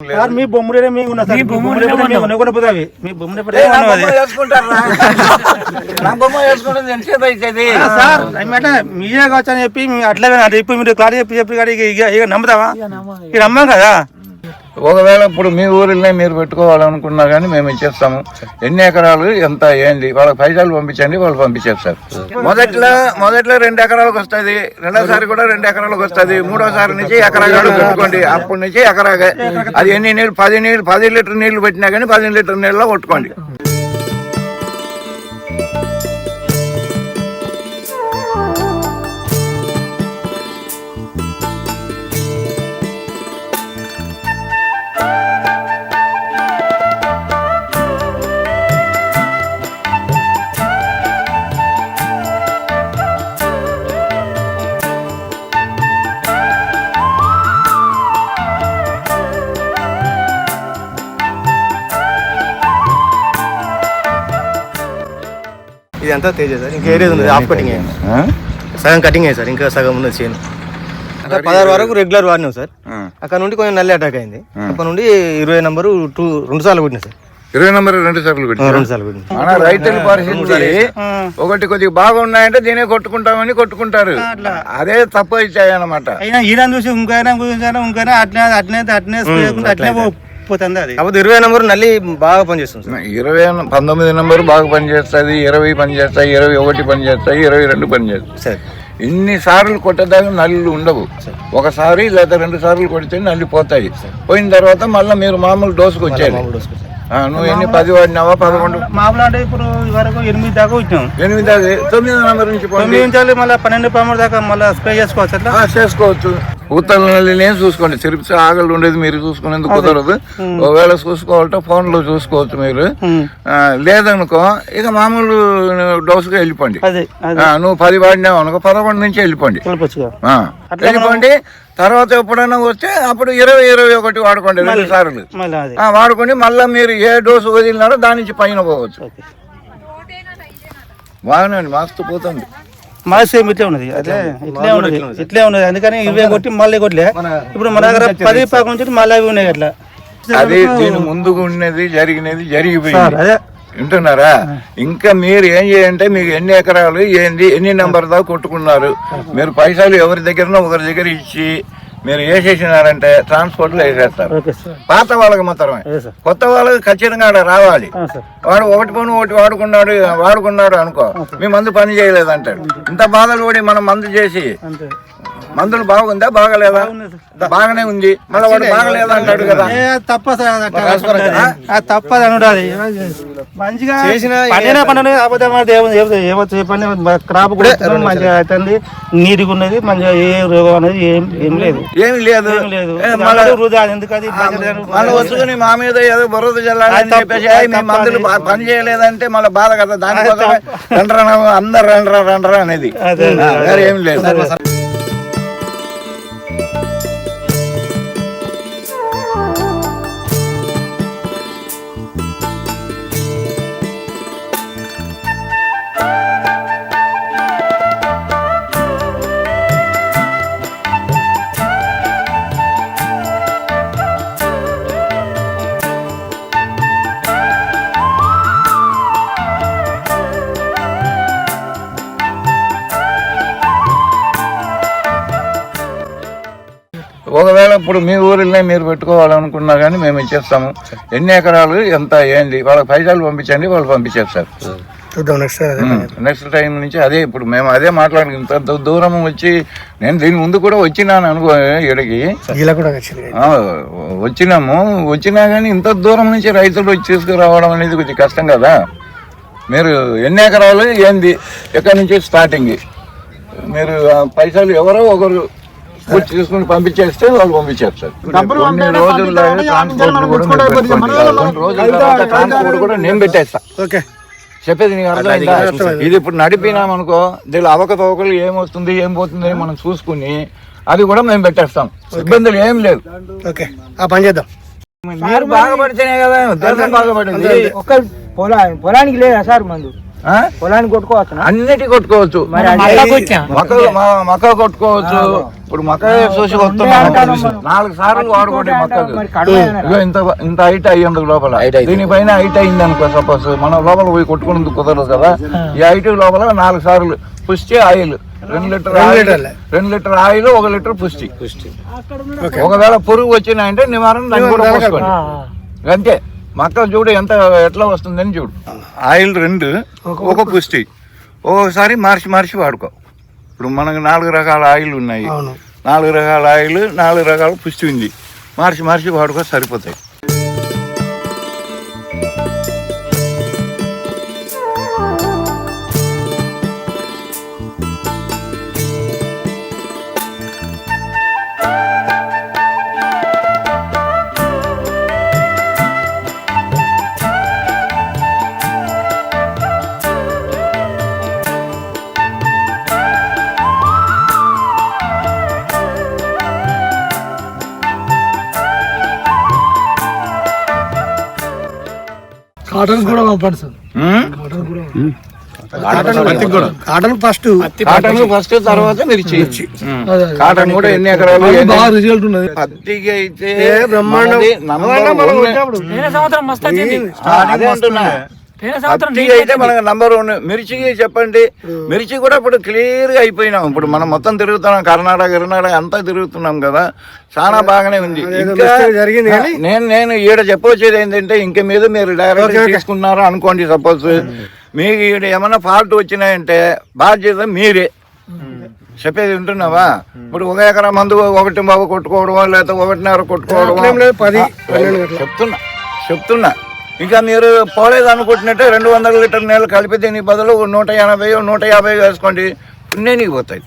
Sir మీ బొమ్మడే మీ ఉన్నా sir. మీ బొమ్మడే మీ ఉన్న. పోతావి మీ బొమ్మడే ఏ, నా బొమ్మ వేసుకుంటారా? నా బొమ్మ వేసుకుంటే ఎంతసేపు అవుతుంది సార్ అన్నమాట మీరే కావచ్చు అని చెప్పి అట్లే అది ఇప్పుడు మీరు క్లారిటీ చెప్పి చెప్పి ఇక నమ్ముతావా? ఇక నమ్మం కదా? ఒకవేళ ఇప్పుడు మీ ఊరిలో మీరు పెట్టుకోవాలనుకున్నా కానీ మేము ఇచ్చేస్తాము. ఎన్ని ఎకరాలు ఎంత ఏంది? వాళ్ళకి పైసలు పంపించండి వాళ్ళు పంపించేస్తారు మొదట్లో మొదట్లో రెండు ఎకరాలకు వస్తుంది. రెండోసారి కూడా రెండు ఎకరాలకు వస్తుంది. మూడోసారి నుంచి ఎకరాలు పెట్టుకోండి. అప్పటి నుంచి ఎకరాగా అది ఎన్ని నీళ్ళు? పది నీళ్ళు పది లీటర్ నీళ్ళు పెట్టినా కానీ పది లీటర్ నీళ్ళలో కొట్టుకోండి. ఇదంతా తేజ సార్ ఇంకా ఏరియా ఉంది హాఫ్ కటింగ్? సగం కటింగ్ అయ్యింది సార్ ఇంకా సగం ఉన్నది చేను అక్కడ పదహారు వరకు రెగ్యులర్ వాడినాం సార్. అక్కడ నుండి కొంచెం నల్లి అటాక్ అయింది. అక్కడ నుండి ఇరవై నెంబరు టూ రెండు సార్లు కొట్టినా సార్. ఇరవై నెంబర్ రెండు సార్లు ఆ, పెట్టారు రెండు సార్లు కొట్టినా మన రైతుల పరిస్థితి ఒకటి కొద్దిగా బాగున్నాయంటే దీనే కొట్టుకుంటామని కొట్టుకుంటారు. అదే తప్పు ఇచ్చాయన్నమాట. అయినా ఈయన చూసి ఇంకైనా ఇంకైనా ఇంకైనా అట్లే అట్లే అట్లే అట్లే పో- పోతుంది అది. కాకపోతే ఇరవై నెంబర్ నల్లి బాగా పనిచేస్తుంది సార్. ఇరవై పంతొమ్మిది నెంబర్ బాగా పనిచేస్తుంది ఇరవై పని చేస్తాయి ఇరవై ఒకటి పని చేస్తాయి ఇరవై రెండు పని చేస్తాయి సార్. ఇన్ని సార్లు కొట్టేదాకా నల్లులు ఉండవు. ఒకసారి లేదా రెండు సార్లు కొడితే నల్లి పోతాయి. పోయిన తర్వాత మళ్ళీ మీరు మామూలు డోసుకు వచ్చేది నువ్వు ఎన్ని పది వాడినావా పదకొండు? మామూలు అంటే ఇప్పుడు వరకు ఎనిమిది దాకా వచ్చినాం. ఎనిమిది దాకా తొమ్మిది నెంబర్ నుంచి తొమ్మిది నుంచి మళ్ళీ పన్నెండు పదమూడు దాకా మళ్ళీ స్ప్రే చేసుకోవచ్చు చేసుకోవచ్చు. నల్లినే చూసుకోండి. తిరుపతి ఆగలు ఉండేది మీరు చూసుకునేందుకు కుదరదు. ఒకవేళ చూసుకోవాలంటే ఫోన్లో చూసుకోవచ్చు మీరు. లేదనుకో ఇక మామూలు డోసుగా వెళ్ళిపోండి. నువ్వు పది వాడినావు అనుకో పదకొండు నుంచి వెళ్ళిపోండి. వెళ్ళిపోండి. తర్వాత ఎప్పుడైనా వస్తే అప్పుడు ఇరవై ఇరవై ఒకటి వాడుకోండి రెండు సార్లు. వాడుకొని మళ్ళీ మీరు ఏ డోసు వదిలినారో దాని నుంచి పైన పోవచ్చు. బాగానే మస్తు పోతుంది. మా సేమ్ ఇట్లే ఉన్నది. అదే ఇట్లే ఉన్నది. ఇట్లే ఉన్నది. అందుకని ఇవే కొట్టి మళ్ళీ కొట్టలే ఇప్పుడు మన దగ్గర పది పాకం నుంచి మళ్ళీ అవి ఉన్నాయి అట్లా. అది దీని ముందుకు ఉన్నది జరిగినది జరిగిపోయింది. అదే. వింటున్నారా? ఇంకా మీరు ఏం చేయంటే మీకు ఎన్ని ఎకరాలు ఏంది ఎన్ని నెంబర్ దాకా కొట్టుకున్నారు? మీరు పైసలు ఎవరి దగ్గరనో ఒకరి దగ్గర ఇచ్చి మీరు వేసేసినారంటే ట్రాన్స్పోర్ట్లో వేసేస్తారు. పాత వాళ్ళకి మాత్రమే. కొత్త వాళ్ళకి ఖచ్చితంగా రావాలి. వాడు ఒకటి పని ఒకటి వాడుకున్నాడు వాడుకున్నాడు అనుకో మీ మందు పని చేయలేదు అంటాడు ఇంత బాధలు పడి మనం మందు చేసి మందులు బాగుందా బాగలేదా? బాగానే ఉంది. మళ్ళీ వాడు బాగలేదు అంటాడు కదా. తప్పదు అనుడు అది మంచిగా పండిన పండుగ చెప్పండి క్రాప్ కూడా మంచిగా అవుతుంది నీటిగా ఉన్నది మంచిగా ఏ రోగం అనేది ఏం ఏం లేదు. ఏమి లేదు. ఏం లేదు. ఏ, మళ్ళా మళ్ళీ వృధా అది? ఎందుకు అది పనిచేయడం? మళ్ళీ వచ్చుకుని మా మీద ఏదో బురద జల్లాలని చెప్పేసి "ఏయ్, మీ మందులు పని చేయలేదంటే మళ్ళీ బాధ కదా. దానికోసమే రండ్రా అందరు రండ్రా రండ్రా అనేది. ఏం లేదు. ఇప్పుడు మీ ఊరిలో మీరు పెట్టుకోవాలనుకున్నా కానీ మేము ఇచ్చేస్తాము. ఎన్ని ఎకరాలు ఎంత ఏంది? వాళ్ళకి పైసలు పంపించండి వాళ్ళు పంపించేస్తారు చూద్దాం నెక్స్ట్ నెక్స్ట్ టైం నుంచి అదే ఇప్పుడు మేము అదే మాట్లాడి ఇంత దూరం వచ్చి నేను దీని ముందు కూడా వచ్చినాను అనుకో ఇక్కడికి వచ్చినాము. వచ్చినా కానీ ఇంత దూరం నుంచి రైతులు వచ్చి తీసుకురావడం అనేది కొంచెం కష్టం కదా. మీరు ఎన్ని ఎకరాలు ఏంది? ఎక్కడి నుంచి స్టార్టింగ్ మీరు పైసలు ఎవరో ఒకరు వచ్చి తీసుకుని పంపించేస్తే వాళ్ళు పంపించేస్తారు. కొన్ని రోజుల్లో ట్రాన్స్పోర్ట్ కూడా మీరు పెట్టుకోండి. కొన్ని రోజుల తర్వాత ట్రాన్స్పోర్ట్ కూడా నేను పెట్టేస్తా. ఓకే. చెప్పేది నీకు అర్థమైందా? ఇది ఇప్పుడు నడిపినాం అనుకో దీనిలో అవకతవకలు ఏమొస్తుంది ఏం పోతుంది అని మనం చూసుకుని అది కూడా మేము పెట్టేస్తాం. ఇబ్బందులు ఏం లేవు. ఓకే. ఆ పని చేద్దాం. మీరు బాగుపడితేనే కదా దేశం బాగుపడింది. ఒక్క పొలా పొలానికి లేదా సార్ మందు? ఆ? పొలానికి కొట్టుకోవచ్చు అన్నిటి కొట్టుకోవచ్చు. మక్క మ- మక్క కొట్టుకోవచ్చు. ఇప్పుడు మక్క చూసి వస్తున్నాం నాలుగు సార్లు వాడుకోండి మక్కకు ఇగో ఇంత ఇంత హైట్ అయ్యింది లోపల. దీనిపైన హైట్ అయింది అనుకో సపోజ్. మనం లోపల పోయి కొట్టుకునేందుకు కుదరదు కదా. ఈ హైట్ లోపల నాలుగు సార్లు పుష్టి ఆయిల్. రెండు లీటర్ ఆయిల్ రెండు లీటర్ ఆయిల్ ఒక లీటర్ పుష్టి. ఒకవేళ పురుగు వచ్చినాయంటే నివారణ అంతే మక్క చూడు ఎంత ఎట్లా వస్తుందని చూడు. ఆయిల్ రెండు ఒక పుష్టి ఒక్కొక్కసారి మార్చి మార్చి వాడుకో. ఇప్పుడు మనకు నాలుగు రకాల ఆయిల్ ఉన్నాయి. నాలుగు రకాల ఆయిల్ నాలుగు రకాల పుష్టి ఉంది. మార్చి మార్చి వాడుకో సరిపోతాయి. కాటన్ కూడా పంపండి సార్. ఉమ్? Cotton first. కాటన్ ఫస్ట్ తర్వాత మిర్చి. కాటన్ కూడా ఎన్ని ఎకరాలు బాగా రిజల్ట్ ఉన్నది. పత్తికి అయితే బ్రహ్మాండం. అయితే మనకు నంబర్ వన్ మిర్చికి చెప్పండి. మిర్చి కూడా ఇప్పుడు క్లియర్గా అయిపోయినాం. ఇప్పుడు మనం మొత్తం తిరుగుతున్నాం. కర్ణాటక కర్ణాటక అంతా తిరుగుతున్నాం కదా. చాలా బాగానే ఉంది. ఇంకా జరిగింది నేను నేను ఈడ చెప్పొచ్చేది ఏంటంటే ఇంక మీద మీరు డైరెక్ట్ తీసుకున్నారు అనుకోండి సపోజ్ మీకు ఈడ ఏమైనా ఫాల్ట్ వచ్చినాయంటే బాధ్యత మీరే చెప్పేది వింటున్నావా? ఇప్పుడు ఒక ఎకరా మందు ఒకటి బాబు కొట్టుకోవడం లేకపోతే ఒకటిన్నర కొట్టుకోవడం చెప్తున్నా చెప్తున్నా. ఇంకా మీరు పోలేదు అనుకుంటున్నట్టే రెండు వందల లీటర్ నీళ్ళు కలిపి దీనికి బదులు నూట ఎనభై నూట యాభై వేసుకోండి. పుణ్యానికి పోతాయి.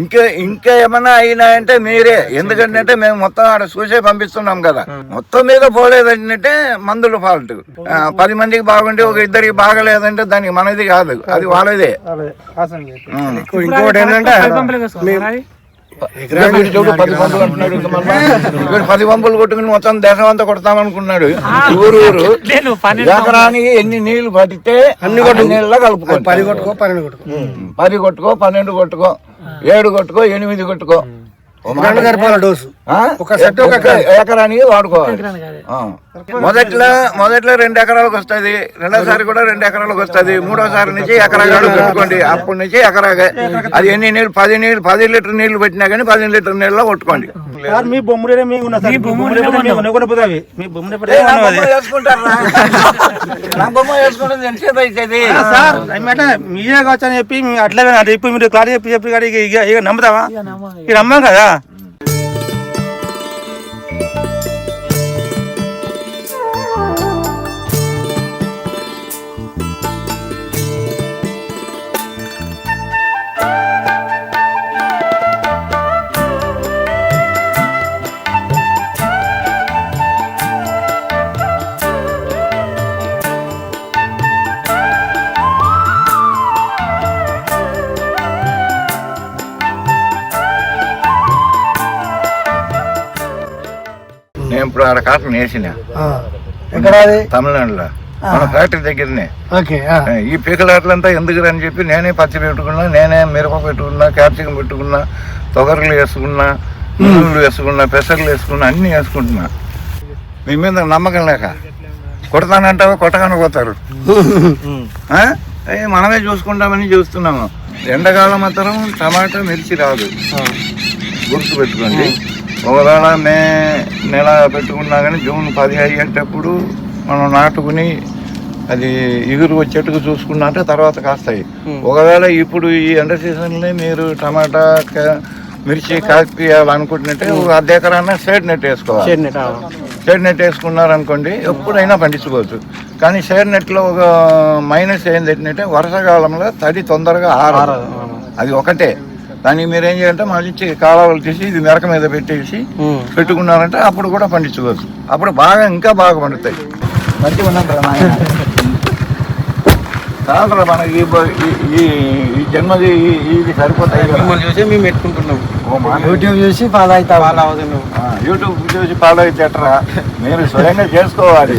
ఇంకా ఇంకా ఏమన్నా అయినాయంటే మీరే. ఎందుకంటే మేము మొత్తం ఆడ చూసే పంపిస్తున్నాం కదా. మొత్తం మీద పోలేదంటే మందుల ఫాల్ట్ పది మందికి బాగుండి ఒక ఇద్దరికి బాగలేదంటే దానికి మనది కాదు. అది వాళ్ళదే. ఇంకోటి ఏంటంటే పది పంపులు అంటున్నాడు పది పంపులు కొట్టుకుని మొత్తం దేశం అంతా కొడతామనుకున్నాడు ఊరు ఊరు ఎకరానికి ఎన్ని నీళ్ళు పట్టితే అన్ని కొట్టు నీళ్ళలో కలుపుకో పది కొట్టుకో పన్నెండు కొట్టుకో. పది కొట్టుకో పన్నెండు కొట్టుకో ఏడు కొట్టుకో ఎనిమిది కొట్టుకో? ఒక సెట్ ఒక ఎకరానికి. వాడుకోవాలి. ఆ. మొదట్లో మొదట్లో రెండు ఎకరాలకు వస్తుంది. రెండోసారి కూడా రెండు ఎకరాలకు వస్తుంది. మూడోసారి నుంచి ఎకరాగాడు పెట్టుకోండి అప్పటి నుంచి ఎకరాగా అది ఎన్ని నీళ్ళు? పది నీళ్ళు పది లీటర్ నీళ్ళు పెట్టినా కానీ పది లీటర్ నీళ్ళలో కొట్టుకోండి. సార్ మీ బొమ్మడే మీ మీరే కావచ్చు అని చెప్పి అట్లే అది ఇప్పుడు మీరు క్లాస్ చెప్పి చెప్పి నమ్ముతావా? ఇక నమ్మం కదా? ఇప్పుడు ఆడ కాటన్ వేసిన. ఎక్కడ అది? తమిళనాడులో. మన ఫ్యాక్టరీ దగ్గరనే. ఓకే ఈ పీకలాట్లంతా ఎందుకు అని చెప్పి నేనే పచ్చి పెట్టుకున్నా నేనే మిరప పెట్టుకున్నా క్యాప్సికం పెట్టుకున్నా తొగరలు వేసుకున్నా నువ్వులు వేసుకున్నా పెసర్లు వేసుకున్నా అన్ని వేసుకుంటున్నా. మీ మీద నమ్మకం లేక. కొడతానంటావా? కొట్టగానే పోతారు. మనమే చూసుకుంటామని చూస్తున్నాము. ఎండాకాలం మాత్రం టమాటా మిర్చి రాదు. గుర్తు పెట్టుకోండి ఒకవేళ మే నెల పెట్టుకున్నా కానీ జూన్ పది అయ్యేటప్పుడు మనం నాటుకుని అది ఇగురు వచ్చేట్టుగా చూసుకున్నట్టే తర్వాత కాస్తాయి. ఒకవేళ ఇప్పుడు ఈ ఎండ సీజన్లో మీరు టమాటా మిర్చి కాపియాలనుకుంటున్నట్టే ఒక అర్ధ ఎకరాన్న షేడ్ నెట్ వేసుకోవాలి. షేడ్ నెట్ వేసుకున్నారనుకోండి ఎప్పుడైనా పండించుకోవచ్చు. కానీ షేడ్ నెట్లో ఒక మైనస్ ఏంటంటే వర్షాకాలంలో తడి తొందరగా ఆరదు. అది ఒకటే. దానికి మీరు ఏం చేయాలంటే మళ్ళీ కాలువలు తీసి ఇది మెరక మీద పెట్టేసి పెట్టుకున్నారంటే అప్పుడు కూడా పండించుకోవచ్చు. అప్పుడు బాగా ఇంకా బాగా పండుతాయి. మంచిగా ఉన్నట్రా నాయన? చాలరా మనకి ఈ ఈ- జన్మది ఇది సరిపోతాయి కదా. చూసి మేము పెట్టుకుంటున్నాం. యూట్యూబ్ చూసి ఫాలో అవుతా యూట్యూబ్ చూసి ఫాలో అయితే ఎట్రా మీరు స్వయంగా చేసుకోవాలి.